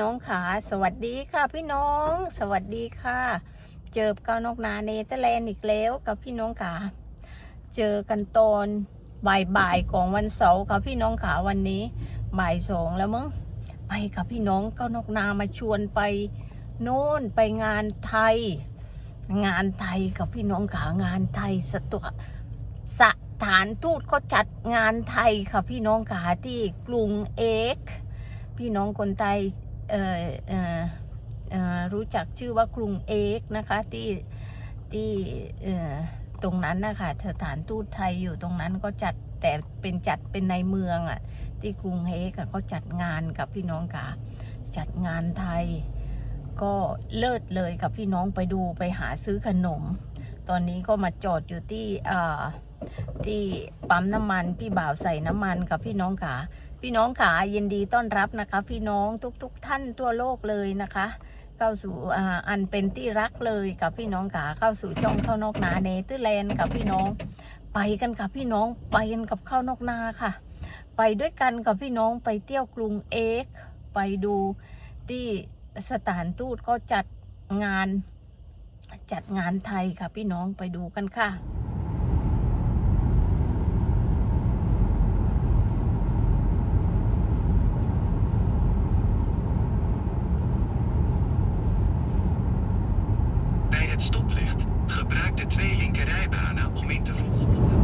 น้องขาสวัสดีค่ะพี่น้อง สวัสดีค่ะ เจอกับนกนาเนเธอร์แลนด์อีกแล้วกับพี่น้องขาเจอกันตอนบ่ายๆของวันเสาร์ค่ะพี่น้องขาวันนี้บ่ายสองแล้วมั้งไปกับพี่น้องก็นกนามาชวนไปโน่นไปงานไทย งานไทยกับพี่น้องขางานไทยสตุสถานทูตเขาจัดงานไทยค่ะพี่น้องขาที่กรุงเอก พี่น้องคนไทย รู้จักชื่อว่ากรุงเอกนะคะที่ที่ตรงนั้นนะคะสถานทูตไทยอยู่ตรงนั้นก็จัดแต่เป็นจัดเป็นในเมืองอะ่ะที่กรุงเอกเขาจัดงานกับพี่น้องค่ะจัดงานไทย ก็เลิศเลยกับพี่น้องไปดูไปหาซื้อขนม ตอนนี้ก็มาจอดอยู่ที่อ่า ที่ปั๊มน้ำมันพี่บ่าวใส่น้ำมันกับพี่น้องขาพี่น้องขายินดีต้อนรับนะคะ พี่น้องทุกๆทท่านทั่วโลกเลยนะคะ เข้าสู่อันเป็นที่รักเลยกับพี่น้องขาเข้าสู่ช่องเข้านอกนาเนเธอร์แลนด์กับพี่น้อง ไปกันกับพี่น้องไปกันกับเข้านอกนาค่ะ ไปด้วยกันกับพี่น้องไปเที่ยวกรุงเอกไปดูที่สถานทูตก็จัดงานจัดงานไทยค่ะพี่น้องไปดูกันค่ะ Bij het stoplicht, gebruik de twee linkerrijbanen om in te voegen op de...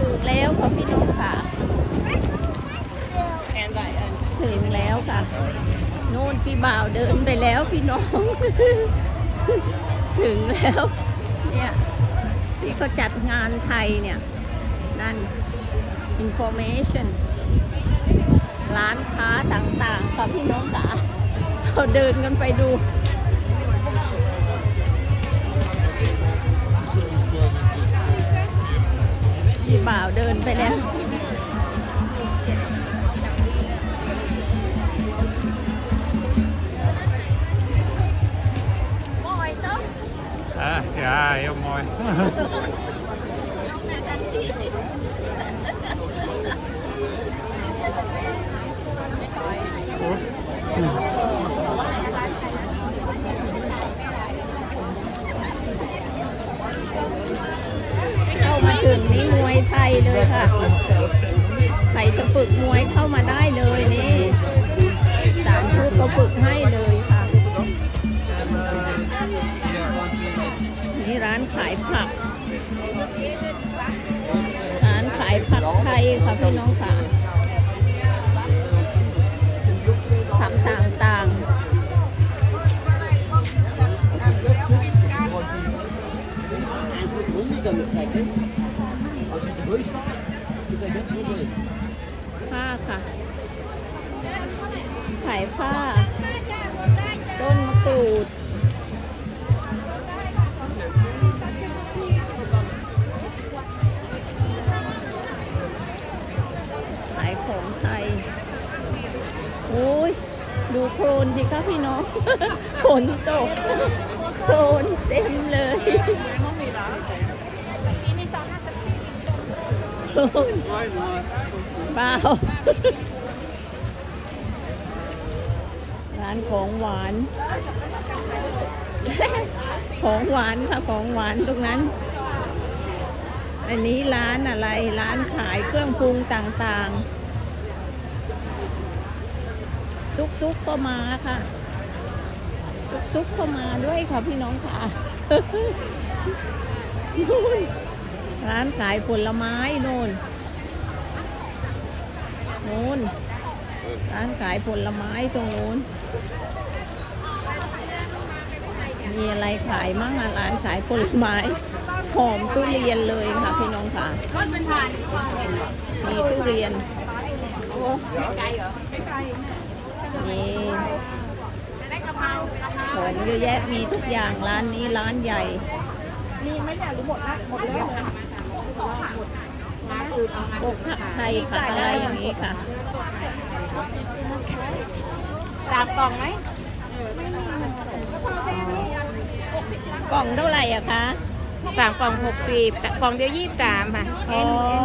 ถึงแล้วค่ะพี่น้องค่ะถึงแล้วค่ะโน่นพี่บ่าวเดินไปแล้วพี่น้อง ถึงแล้ว เนี่ยที่เขาจัดงานไทยเนี่ย นั่น information ร้านค้าต่างๆค่ะพี่น้องค่ะเราเดินกันไปดูพี่บ่าวเดินไปแล้ว ja, heel mooi. เข้ามาถึงนี่มวยไทยเลยค่ะ ใครจะฝึกมวยเข้ามาได้เลยนี่สามทูตก็ฝึกให้เลย ขายผัก ร้านขายผักไทยค่ะพี่น้องค่ะผักต่างๆผ้าค่ะ ขายผ้า คลนสิคะพี่น้องฝนตกโคลนเต็มเลยโคลนเปล่าร้านของหวาน ของหวานค่ะของหวานตรงนั้น อันนี้ร้านอะไร ร้านขายเครื่องปรุงต่างๆ ทุกๆก็มาค่ะทุกๆก็มาด้วยค่ะพี่น้องค่ะร้านขายผลไม้โน่นโน่นร้านขายผลไม้ตรงโน้น มีอะไรขายมั่งอะร้านขายผลไม้หอมทุเรียนเลยค่ะพี่น้องค่ะมีทุเรียนไม่ไกลเหรอ นี่ของเยอะแยะมีทุกอย่างร้านนี้ร้านใหญ่ มีไหมเนี่หรือหมดละหมดแล้วพวกผักไทยผักอะไรอย่างนี้ค่ะสามกล่องไหมกล่องเท่าไหร่อะคะสามกล่องหกสิบแต่กล่องเดียวยี่สิบสามค่ะเอ็นเอ็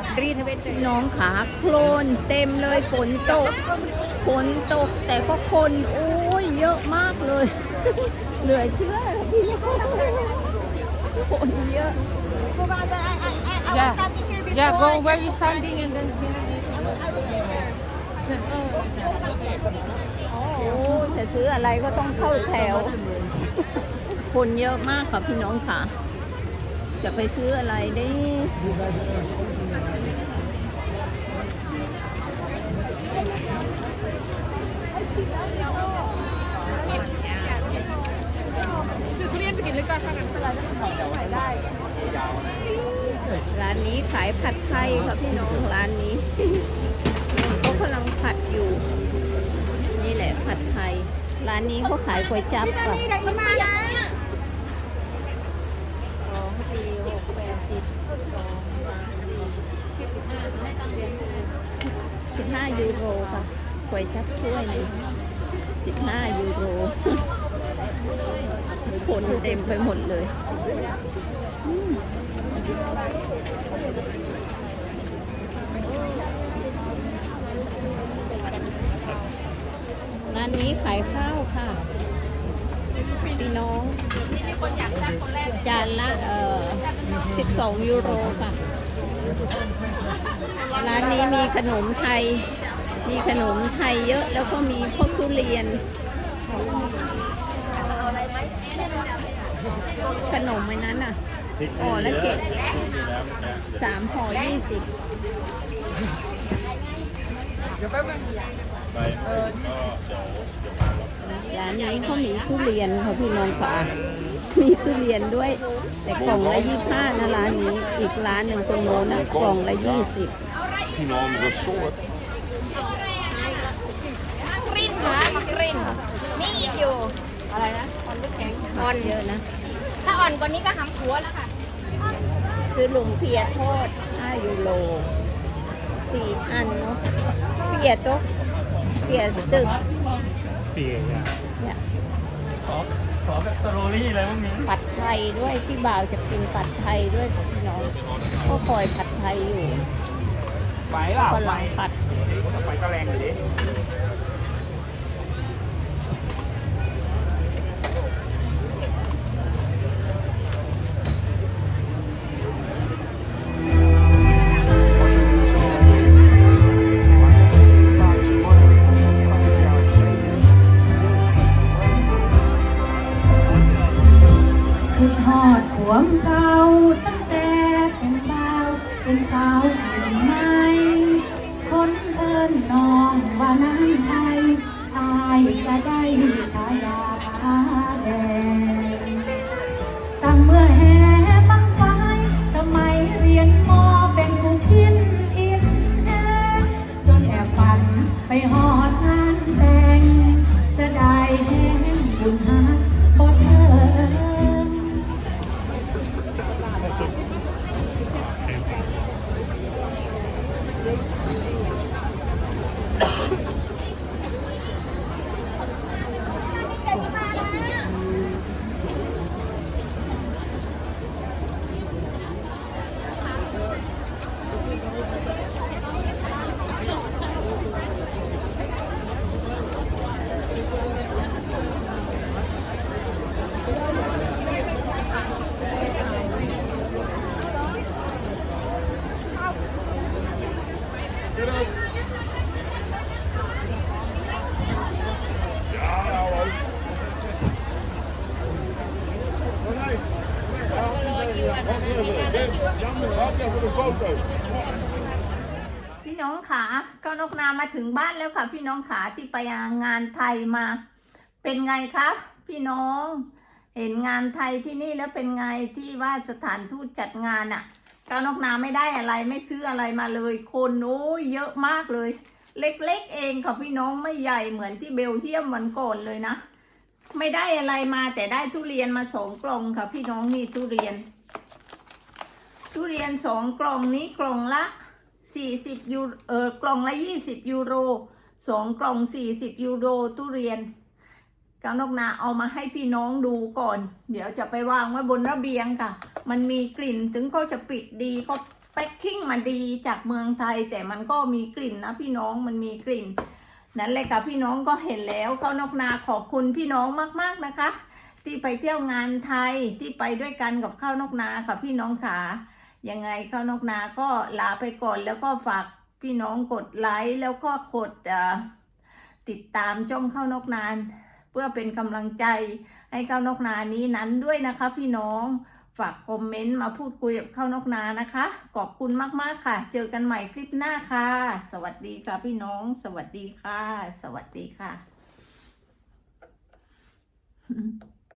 นรีทเวนเตพี่น้องขาโคลนเต็มเลยฝนตก ฝนตกแต่ก็คนโอ้ยเยอะมากเลย เหลือเชื่อพี่น้องคนเยอะ Yeah, yeah, go where you standing and then โอ้จะซื้ออะไรก็ต้องเข้าแถว คนเยอะมากค่ะพี่น้องค่ะ จะไปซื้ออะไรได้ ซื้อทุเรียนไปกินเลยก่อนค่ะงั้นเป็นไรได้ ร้านนี้ขายผัดไทยค่ะพี่น้องร้านนี้เขากำลังผัดอยู่ นี่แหละผัดไทย ร้านนี้เขาขายก๋วยจั๊บค่ะสองสี่หกแปดสิบสองสามสี่สิบห้ายูโรค่ะก๋วยจั๊บถ้วยหนึงสิบห้ายูโร คนเต็มไปหมดเลยร้านนี้ขายข้าวค่ะ พี่น้องจานละเอ่อ12 ยูโรค่ะ ร้านนี้มีขนมไทย มีขนมไทยเยอะแล้วก็มีพวกทุเรียน ขนมไอ้นั้นอะห่อละเจ็ดสามห่อยี่สิบร้านนี้เขามีทุเรียนค่ะพี่น้องค่ะมีทุเรียนด้วย แต่กล่องละยี่ห้านะร้านนี้ อีกร้านหนึ่งตรงโน้นนะกล่องละยี่สิบ Geen andere soort. กริ้นค่ะมากริ้นมีอีกอยู่ อะไรนะอ่อนหรือแข็งอ่อนเยอะนะ ถ้าอ่อนกว่านี้ก็หำขัวแล้วค่ะ คือลุงเพียทอด5ยูโรสี่อันเนาะเพียโต๊ะเพียตึกเสียอะเนี่ยขอขอแบบสโลลี่เลยมั้งนี้ผัดไทยด้วยพี่บ่าวจะกินผัดไทยด้วยค่ะพี่น้องก็คอยผัดไทยอยู่ไปเปล่ากำลังผัดไปก็แรงอยู่ดิ อ พี่น้องขาก็นกนามาถึงบ้านแล้วค่ะ พี่น้องขาที่ไปงานไทยมา เป็นไงคะพี่น้อง เห็นงานไทยที่นี่แล้วเป็นไงที่ว่าสถานทูตจัดงานอะ่ะ ก้าวนกนาไม่ได้อะไรไม่ซื้ออะไรมาเลย คนโอ้ยเยอะมากเลย เล็กๆเองค่ะพี่น้องไม่ใหญ่เหมือนที่เบลเยียมวันก่อนเลยนะ ไม่ได้อะไรมาแต่ได้ทุเรียนมาสองกล่องค่ะ พี่น้องนี่ทุเรียน ทุเรียนสองกล่องนี้กล่องละสี่สิบยูเออกล่องละยี่สิบยูโรสองกล่องสี่สิบยูโรทุเรียน กานกนาเอามาให้พี่น้องดูก่อน เดี๋ยวจะไปวางไว้บนระเบียงค่ะ มันมีกลิ่นถึงเขาจะปิดดีเขาแพ็คกิ้งมาดีจากเมืองไทย แต่มันก็มีกลิ่นนะพี่น้องมันมีกลิ่น นั่นเลยค่ะพี่น้องก็เห็นแล้วก็นกนาขอบคุณพี่น้องมากๆนะคะ ที่ไปเที่ยวงานไทยที่ไปด้วยกันกับข้าวนกนาค่ะพี่น้องขายังไงข้าวนกนาก็ลาไปก่อนแล้วก็ฝากพี่น้องกดไลค์แล้วก็กดติดตามจ้องข้าวนกนาน เพื่อเป็นกำลังใจให้ข้าวนกนานี้นั้นด้วยนะคะพี่น้องฝากคอมเมนต์มาพูดคุยกับข้าวนกนานะคะ ขอบคุณมากๆค่ะ เจอกันใหม่คลิปหน้าค่ะ สวัสดีค่ะพี่น้อง สวัสดีค่ะ สวัสดีค่ะ